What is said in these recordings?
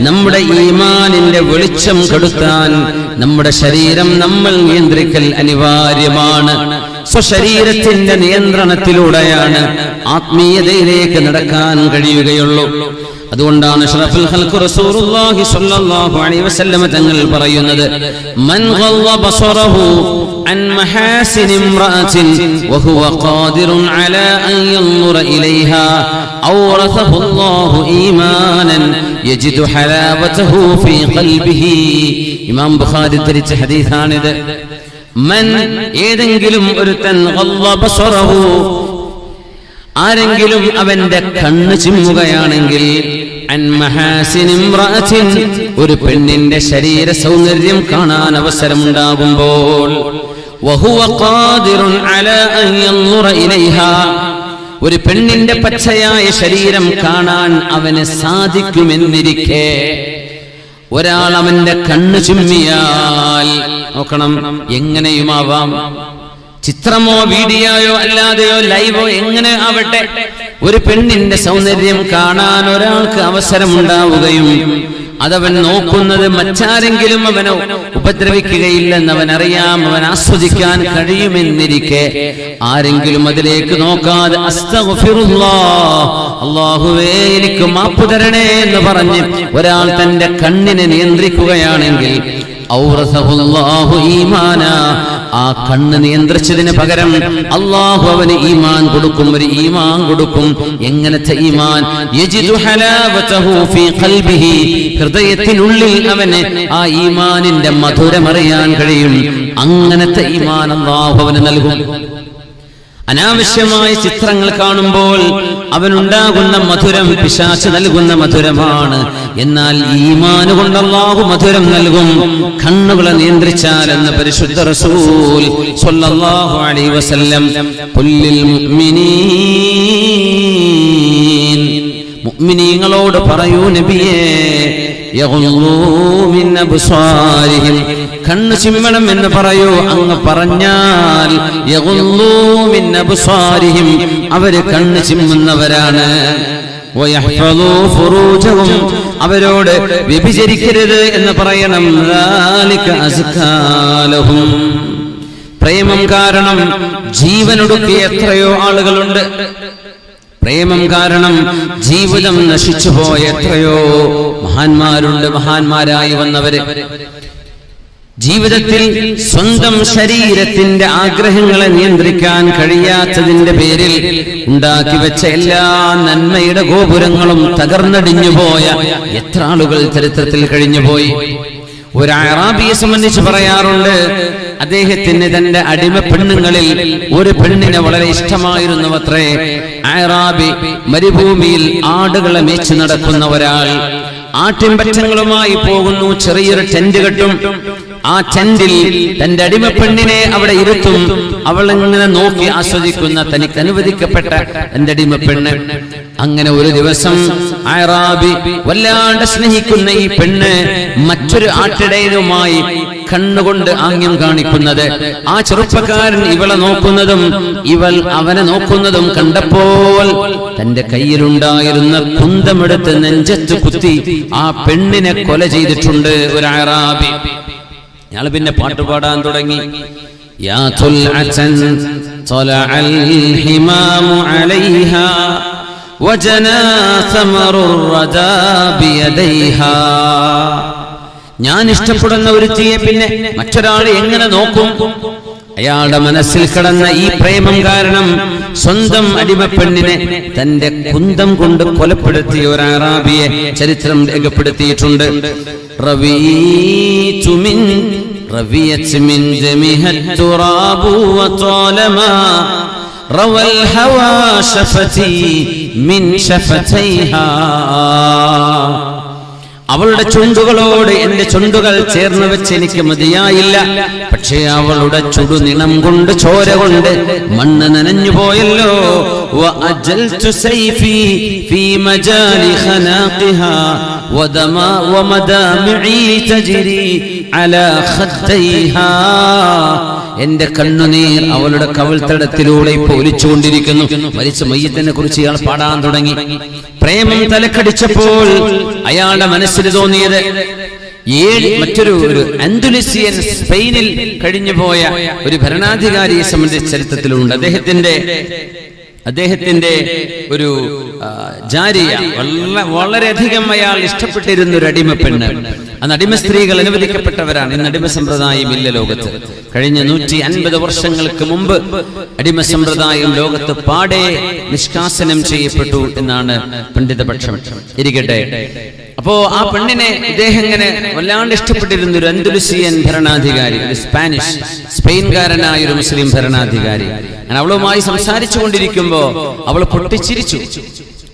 നമ്മുടെ ഈമാനിന്റെ വെളിച്ചം കെടുത്താൻ നമ്മുടെ ശരീരം നമ്മൾ നിയന്ത്രിക്കൽ അനിവാര്യമാണ്. സ്വശരീരത്തിന്റെ നിയന്ത്രണത്തിലൂടെയാണ് ആത്മീയതയിലേക്ക് നടക്കാൻ കഴിയുകയുള്ളൂ. അതുകൊണ്ടാണ് ഷറഫുൽ ഖൽഖ് റസൂലുള്ളാഹി സ്വല്ലല്ലാഹു അലൈഹി വസല്ലം തങ്ങൾ പറയുന്നത് മൻ ഖവ്വ ബസറഹു അൻ മഹാസിൻ ഇംറഅത്തിൻ വഹുവ ഖാദിറുൻ അലാ അൻ യൻദുറ ഇലൈഹാ ഔറസഹു അല്ലാഹു ഈമാനൻ യജിദു ഹലാവതഹു ഫീ ഖൽബിഹി. ഇമാം ബുഖാരി ധരിച്ച ഹദീസാണിത് മൻ ഏതെങ്കിലും ഒരുത്തൻ ഖവ്വ ബസറഹു ആരെങ്കിലും അവന്റെ കണ്ണ് ചിമ്മുകയാണെങ്കിൽ ഒരു പെണ്ണിന്റെ ശരീര സൗന്ദര്യം കാണാൻ അവസരമുണ്ടാകുമ്പോൾ ഒരു പെണ്ണിന്റെ പച്ചയായ ശരീരം കാണാൻ അവന് സാധിക്കുമെന്നിരിക്കെ. ഒരാൾ അവന്റെ കണ്ണു ചുമ്മിയാൽ നോക്കണം എങ്ങനെയുമാവാം? ചിത്രമോ വീഡിയോയോ അല്ലാതെയോ ലൈവോ എങ്ങനെ ആവട്ടെ? ഒരു പെണ്ണിന്റെ സൗന്ദര്യം കാണാൻ ഒരാൾക്ക് അവസരമുണ്ടാവുകയും അതവൻ നോക്കുന്നത് മറ്റാരെങ്കിലും അവനെ ഉപദ്രവിക്കുകയില്ലെന്ന് അവൻ അറിയാം അവൻ ആസ്വദിക്കാൻ കഴിയുമെന്നിരിക്കെ. ആരെങ്കിലും അതിലേക്ക് നോക്കാതെ അള്ളാഹുവേ എനിക്ക് മാപ്പ് തരണേ എന്ന് പറഞ്ഞ് ഒരാൾ തന്റെ കണ്ണിനെ നിയന്ത്രിക്കുകയാണെങ്കിൽ ഔറസഹുല്ലാഹു ഈമാന ആ കണ്ണ് നിയന്ത്രിച്ചതിന് പകരം അള്ളാഹു അവന് ഈമാൻ കൊടുക്കും ഒരു ഈമാൻ കൊടുക്കും. എങ്ങനത്തെ ഈമാൻ? ഹൃദയത്തിനുള്ളിൽ അവന് ആ ഈമാനിന്റെ മധുരമറിയാൻ കഴിയും. അങ്ങനത്തെ ഈമാൻ അള്ളാഹു അവന് നൽകും. അനാവശ്യമായ ചിത്രങ്ങൾ കാണുമ്പോൾ അവനുണ്ടാകുന്ന മധുരം പിശാച്ച് നൽകുന്ന മധുരമാണ്. എന്നാൽ ഈമാന് കൊണ്ട് മധുരം നൽകും. കണ്ണുകളെ നിയന്ത്രിച്ചാൽ എന്ന പരിശുദ്ധ റസൂൽ അലൈഹി വസല്ലം മുഅ്മിനീൻ. മുഅ്മിനീങ്ങളോട് പറയൂ നബിയേ കണ്ണു ചിമ്മണം എന്ന് പറയൂ. അങ്ങ് പറഞ്ഞാൽ അവർ കണ്ണു ചിമ്മുന്നവരാണ്. അവരോട് വ്യഭിചരിക്കരുത് എന്ന് പറയണം. പ്രേമം കാരണം ജീവനൊടുക്കി എത്രയോ ആളുകളുണ്ട്. പ്രേമം കാരണം ജീവിതം നശിച്ചു എത്രയോ മഹാന്മാരുണ്ട് മഹാന്മാരായി വന്നവര്. ജീവിതത്തിൽ സ്വന്തം ശരീരത്തിന്റെ ആഗ്രഹങ്ങളെ നിയന്ത്രിക്കാൻ കഴിയാത്തതിന്റെ പേരിൽ ഉണ്ടാക്കി വെച്ച എല്ലാ നന്മയുടെ ഗോപുരങ്ങളും തകർന്നടിഞ്ഞുപോയ എത്ര ആളുകൾ ചരിത്രത്തിൽ കഴിഞ്ഞുപോയി. ഒരു അറാബിയെ സംബന്ധിച്ച് പറയാറുണ്ട് അദ്ദേഹത്തിന് തന്റെ അടിമ പെണ്ണുങ്ങളിൽ ഒരു പെണ്ണിനെ വളരെ ഇഷ്ടമായിരുന്നു അത്രേ അറാബി മരുഭൂമിയിൽ ആടുകളെ മേച്ചു നടക്കുന്ന ഒരാൾ. ആട്ടിൻപറ്റങ്ങളുമായി പോകുന്നു ചെറിയൊരു ടെന്റ് കെട്ടും. ആ ടെന്റിൽ തന്റെ അടിമ പെണ്ണിനെ അവിടെ ഇരുത്തും. അവൾ ഇങ്ങനെ നോക്കി ആസ്വദിക്കുന്ന തനിക്ക് അനുവദിക്കപ്പെട്ട തന്റെ അടിമ പെണ്ണ്. അങ്ങനെ ഒരു ദിവസം ആറാബി വല്ലാണ്ട് സ്നേഹിക്കുന്ന ഈ പെണ്ണ് മറ്റൊരു ആട്ടിടയനുമായി കണ്ണുകൊണ്ട് ആംഗ്യം കാണിക്കുന്നത്. ആ ചെറുപ്പക്കാരൻ ഇവളെ നോക്കുന്നതും ഇവൾ അവനെ നോക്കുന്നതും കണ്ടപ്പോൾ തന്റെ കയ്യിലുണ്ടായിരുന്ന കുന്തമെടുത്ത് നെഞ്ചത്ത് കുത്തി ആ പെണ്ണിനെ കൊല ചെയ്തിട്ടുണ്ട് ഒരു അറാബി ഞങ്ങൾ പിന്നെ പാട്ട് പാടാൻ തുടങ്ങി. ഞാൻ ഇഷ്ടപ്പെടുന്ന ഒരു തീയെ പിന്നെ മറ്റൊരാൾ എങ്ങനെ നോക്കും? അയാളുടെ മനസ്സിൽ കിടന്ന ഈ പ്രേമം കാരണം സ്വന്തം അടിമപ്പെണ്ണിനെ തന്റെ കുന്തം കൊണ്ട് കൊലപ്പെടുത്തിയ ഒരു അറാബിയെ ചരിത്രം രേഖപ്പെടുത്തിയിട്ടുണ്ട് റവീതു മിൻ റവിയത് മിൻ ദമിഹ التراب وطالما روى الهوى شفتي من شفتيها അവളുടെ ചുണ്ടുകളോട് എന്റെ ചുണ്ടുകൾ ചേർന്ന് വെച്ച് എനിക്ക് മതിയായില്ല. പക്ഷേ അവളുടെ ചുടുനിണം കൊണ്ട് ചോര കൊണ്ട് മണ്ണ് നനഞ്ഞു പോയല്ലോ. وأجلت سيفي في مجال خناقها ودماء ومدامعي تجري على خديها എന്റെ കണ്ണുനീർ അവളുടെ കവിൾത്തടത്തിലൂടെ ഇപ്പൊ ഒലിച്ചുകൊണ്ടിരിക്കുന്നു മരിച്ച മയ്യത്തിനെ കുറിച്ച് ഇയാൾ പാടാൻ തുടങ്ങി പ്രേമം തലക്കടിച്ചപ്പോൾ അയാളുടെ മനസ്സിൽ തോന്നിയത് ഏഴ് മറ്റൊരു ഒരു അന്തുലിസിയൻ സ്പെയിനിൽ കഴിഞ്ഞുപോയ ഒരു ഭരണാധികാരിയെ സംബന്ധിച്ച ചരിത്രത്തിലുണ്ട് അദ്ദേഹത്തിന്റെ അദ്ദേഹത്തിന്റെ ഒരു ജാരിയ. വളരെ വളരെയധികം അയാൾ ഇഷ്ടപ്പെട്ടിരുന്ന ഒരു അടിമ പെണ്ണ്. അന്ന് അടിമ സ്ത്രീകൾ അനുവദിക്കപ്പെട്ടവരാണ്. ഇന്ന് അടിമ സമ്പ്രദായം ഇല്ല ലോകത്ത്. കഴിഞ്ഞ നൂറ്റി അൻപത് വർഷങ്ങൾക്ക് മുമ്പ് അടിമ സമ്പ്രദായം ലോകത്ത് പാടെ നിഷ്കാസനം ചെയ്യപ്പെട്ടു എന്നാണ് പണ്ഡിതപക്ഷം. ഇരിക്കട്ടെ. അപ്പോ ആ പെണ്ണിനെ ഇദ്ദേഹം ഇങ്ങനെ വല്ലാണ്ട് ഇഷ്ടപ്പെട്ടിരുന്ന ഒരു അന്തുലുസിയൻ ഭരണാധികാരി ഒരു സ്പാനിഷ് സ്പെയിൻകാരനായ ഒരു മുസ്ലിം ഭരണാധികാരി. ഞാൻ അവളുമായി സംസാരിച്ചു കൊണ്ടിരിക്കുമ്പോ അവൾ പൊട്ടിച്ചിരിച്ചു.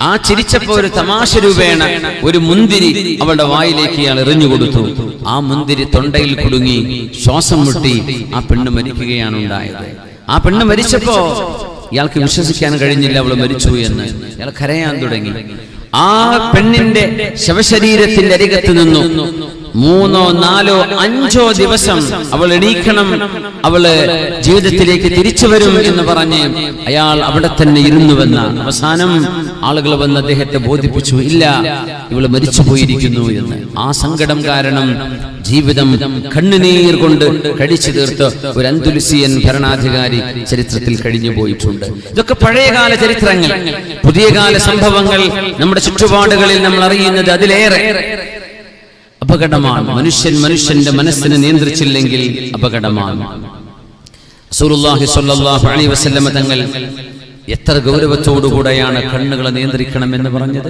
ആ ചിരിച്ചപ്പോ ഒരു തമാശ രൂപേണ ഒരു മുന്തിരി അവളുടെ വായിലേക്ക് ഇയാൾ എറിഞ്ഞു കൊടുത്തു. ആ മുന്തിരി തൊണ്ടയിൽ കുടുങ്ങി ശ്വാസം മുട്ടി ആ പെണ്ണ് മരിക്കുകയാണ് ഉണ്ടായത്. ആ പെണ്ണ് മരിച്ചപ്പോ ഇയാൾക്ക് വിശ്വസിക്കാൻ കഴിഞ്ഞില്ല അവൾ മരിച്ചു എന്ന്. ഇയാൾ കരയാൻ തുടങ്ങി. ആ പെണ്ണിന്റെ ശവശരീരത്തിന്റെ അരികത്ത് നിന്നു. മൂന്നോ നാലോ അഞ്ചോ ദിവസം അവൾ എണീക്കണം അവൾ ജീവിതത്തിലേക്ക് തിരിച്ചു വരും എന്ന് പറഞ്ഞ് അയാൾ അവിടെ തന്നെ ഇരുന്നുവെന്ന അവസാനം ആളുകൾ വന്ന് അദ്ദേഹത്തെ ബോധിപ്പിച്ചു ഇല്ല ഇവൾ മരിച്ചു പോയിരിക്കുന്നു എന്ന്. ആ സങ്കടം കാരണം ജീവിതം കണ്ണുനീർ കൊണ്ട് കഴിച്ചു തീർത്ത് ഒരു അന്തുലിസിയൻ ഭരണാധികാരി ചരിത്രത്തിൽ കഴിഞ്ഞു പോയിട്ടുണ്ട്. ഇതൊക്കെ പഴയകാല ചരിത്രങ്ങൾ. പുതിയകാല സംഭവങ്ങൾ നമ്മുടെ ചുറ്റുപാടുകളിൽ നമ്മൾ അറിയുന്നത് അതിലേറെ. അപകടമാണ്. മനുഷ്യൻ മനുഷ്യന്റെ മനസ്സിനെ നിയന്ത്രിച്ചില്ലെങ്കിൽ അപകടമാണ്. സ്വല്ലല്ലാഹു അലൈഹി വസല്ലമ തങ്ങൾ എത്ര ഗൗരവത്തോടുകൂടെയാണ് കണ്ണുകളെ നിയന്ത്രിക്കണം എന്ന് പറഞ്ഞത്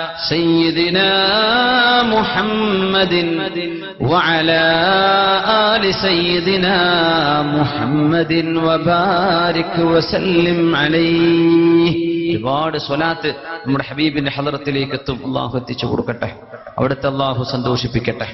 سيدنا محمد وعلى آل سيدنا محمد وبارك وسلم عليه ഒരുപാട് സ്വലാത്ത് നമ്മുടെ ഹബീബിന്റെ ഹലറത്തിലേക്ക് എത്തും അള്ളാഹു എത്തിച്ചു കൊടുക്കട്ടെ അവിടുത്തെ അള്ളാഹു സന്തോഷിപ്പിക്കട്ടെ